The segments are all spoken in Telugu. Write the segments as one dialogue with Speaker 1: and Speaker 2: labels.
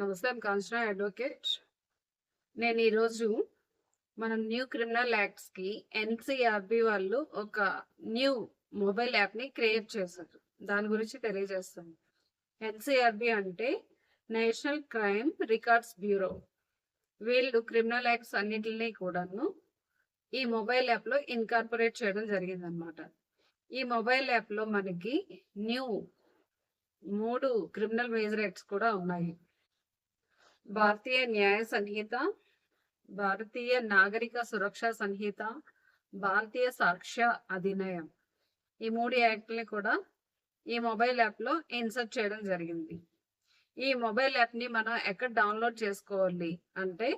Speaker 1: నమస్తే ఐమ్ కాన్స్టా అడ్వకేట్ నేను ఈరోజు మనం న్యూ క్రిమినల్ యాక్ట్స్కి ఎన్సిఆర్బి వాళ్ళు ఒక న్యూ మొబైల్ యాప్ని క్రియేట్ చేశారు. దాని గురించి తెలియజేస్తాను. ఎన్సిఆర్బి అంటే నేషనల్ క్రైమ్ రికార్డ్స్ బ్యూరో వీళ్ళు క్రిమినల్ యాక్ట్స్ అన్నిటిని కూడాను ఈ మొబైల్ యాప్లో ఇన్కార్పొరేట్ చేయడం జరిగిందనమాట ఈ మొబైల్ యాప్లో మనకి న్యూ మూడు క్రిమినల్ మేజర్ యాక్ట్స్ కూడా ఉన్నాయి. భారతీయ న్యాయ సంహిత భారతీయ నాగరిక సురక్ష సంహిత భారతీయ సాక్ష్య అధినయం. ఈ మూడు యాక్ట్ని కూడా ఈ మొబైల్ యాప్లో ఇన్సర్ట్ చేయడం జరిగింది. ఈ మొబైల్ యాప్ని మనం ఎక్కడ డౌన్లోడ్ చేసుకోవాలి అంటే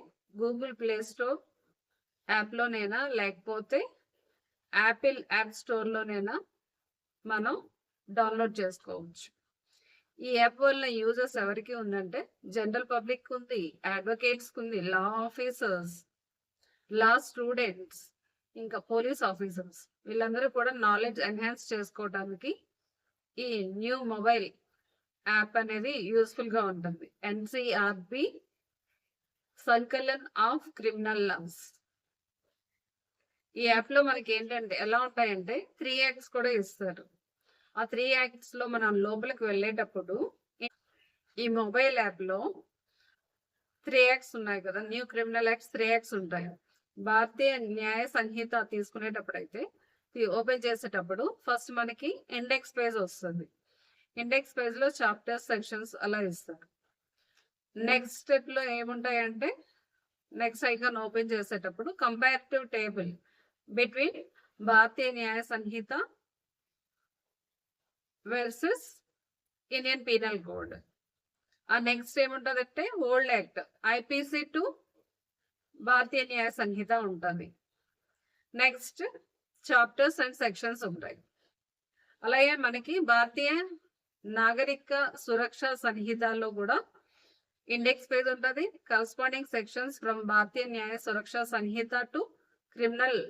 Speaker 1: గూగుల్ ప్లే స్టోర్ యాప్లోనైనా లేకపోతే యాపిల్ యాప్ స్టోర్లోనైనా మనం డౌన్లోడ్ చేసుకోవచ్చు. ఈ యాప్ వల్ల యూజర్స్ ఎవరికి ఉందంటే జనరల్ పబ్లిక్ ఉంది అడ్వకేట్స్ ఉంది లా ఆఫీసర్స్ లా స్టూడెంట్స్ ఇంకా పోలీస్ ఆఫీసర్స్. వీళ్ళందరూ కూడా నాలెడ్జ్ ఎన్హాన్స్ చేసుకోవడానికి ఈ న్యూ మొబైల్ యాప్ అనేది యూస్ఫుల్గా ఉంటుంది. NCRB Sankalan of criminal laws. ఈ యాప్లో మనకి ఏంటంటే ఎలా ఉంటాయంటే త్రీ యాక్స్ కూడా ఇస్తారు. ఆ త్రీ యాక్ట్స్లో మనం లోపలికి వెళ్ళేటప్పుడు ఈ మొబైల్ యాప్లో త్రీ యాక్ట్స్ ఉన్నాయి కదా. New criminal acts three acts ఉంటాయి. భారతీయ న్యాయ సంహిత తీసుకునేటప్పుడు అయితే ఓపెన్ చేసేటప్పుడు ఫస్ట్ మనకి ఇండెక్స్ పేజ్ వస్తుంది. ఇండెక్స్ పేజ్లో చాప్టర్స్ సెక్షన్స్ అలా ఇస్తారు. నెక్స్ట్ స్టెప్లో ఏముంటాయంటే నెక్స్ట్ ఐకాన్ ఓపెన్ చేసేటప్పుడు comparative table between Bharatiya Nyaya Sanhita versus Indian penal code ఆ నెక్స్ట్ ఏముంటుందంటే old act IPC to Bharatiya Nyaya Sanhita ఉంటుంది. నెక్స్ట్ చాప్టర్స్ అండ్ సెక్షన్స్ ఉంటాయి. అలాగే మనకి భారతీయ నాగరిక సురక్ష సంహితలో కూడా ఇండెక్స్ పేజ్ ఉంటుంది. Corresponding sections from Bharatiya Nyaya Suraksha Sanhita to criminal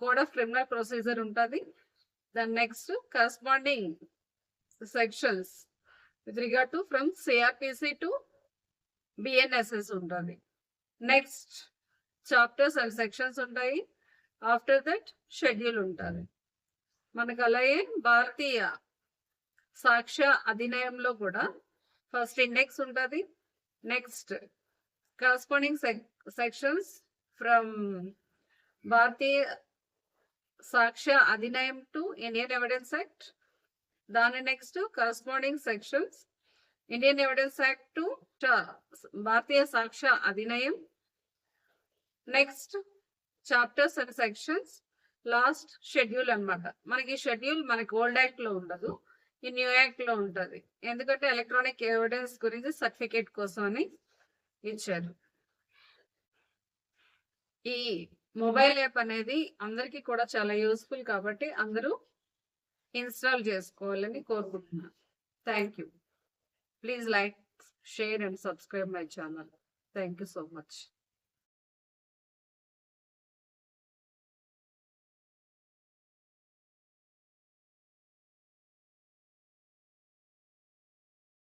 Speaker 1: code of criminal procedure ఉంటుంది. The next corresponding sections with regard to from CRPC to BNSS ఉంటుంది. నెక్స్ట్ చాప్టర్స్ అండ్ సెక్షన్స్ ఉంటాయి. ఆఫ్టర్ దట్ షెడ్యూల్ ఉంటుంది. మనకు అలాగే భారతీయ సాక్ష్య అధినయంలో కూడా ఫస్ట్ ఇండెక్స్ ఉంటుంది. Next corresponding sections from Bharatiya Sakshya Adhiniyam to Indian evidence act. దాని next corresponding sections Indian evidence act to Bharatiya Sakshya Adhiniyam. Next chapters and sections last schedule అనమాట మనకి షెడ్యూల్ మనకి ఓల్డ్ యాక్ట్లో ఉండదు. ఈ న్యూ యాక్ట్లో ఉంటది. ఎందుకంటే ఎలక్ట్రానిక్ ఎవిడెన్స్ గురించి సర్టిఫికేట్ కోసం అని ఇచ్చారు. ఈ మొబైల్ యాప్ అనేది అందరికీ కూడా చాలా యూస్ఫుల్ కాబట్టి అందరూ ఇన్స్టాల్ చేసుకోవాలని కోరుకుంటున్నాను. Thank you please like share and subscribe my channel thank you so much